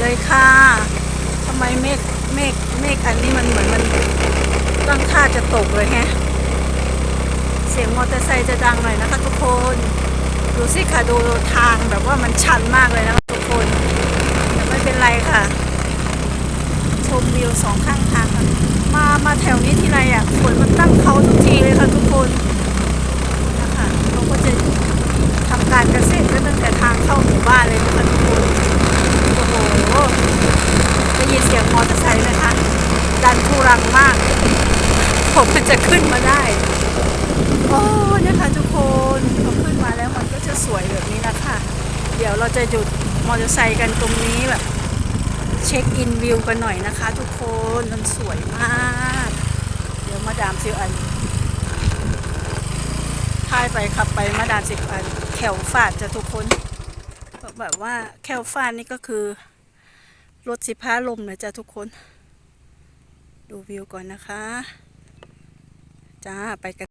เลยค่ะทำไมเมฆเมฆเมฆอันนี้มันเหมือนมันตั้งท่าจะตกเลยแฮะเสียงมอเตอร์ไซค์จะดังหน่อยนะคะทุกคน ดูสิค่ะดูทางแบบว่ามันชันมากเลยนะคะทุกคนแต่ไม่เป็นไรค่ะ ชมวิวสองข้างทางค่ะมามาแถวนี้ที่ไรอะฝนมันตั้งเขาทุกทีเลยค่ะทุกคนนะคะเราก็จะทำการเกษตรกันตั้งแต่ทางเข้าหมู่บ้านเลยนะคะทุกคนโอ้โหได้ยินเสียงมอเตอร์ไซค์ไหมคะ ดันทุรังมาก ผมมันจะขึ้นมาได้ โอ้นะคะทุกคนพอขึ้นมาแล้วมันก็จะสวยแบบนี้นะคะ เดี๋ยวเราจะหยุดมอเตอร์ไซค์กันตรงนี้แบบ เช็คอินวิวกันหน่อยนะคะ ทุกคนมันสวยมาก เดี๋ยวมาดามซิวอันพายไปขับไปมาดามซิวอันแขวฟาดจะทุกคนแบบว่าแขวฟาดนี่ก็คือรถสิพ้าลมนะจ๊ะทุกคน ดูวิวก่อนนะคะ จ้า ไปกัน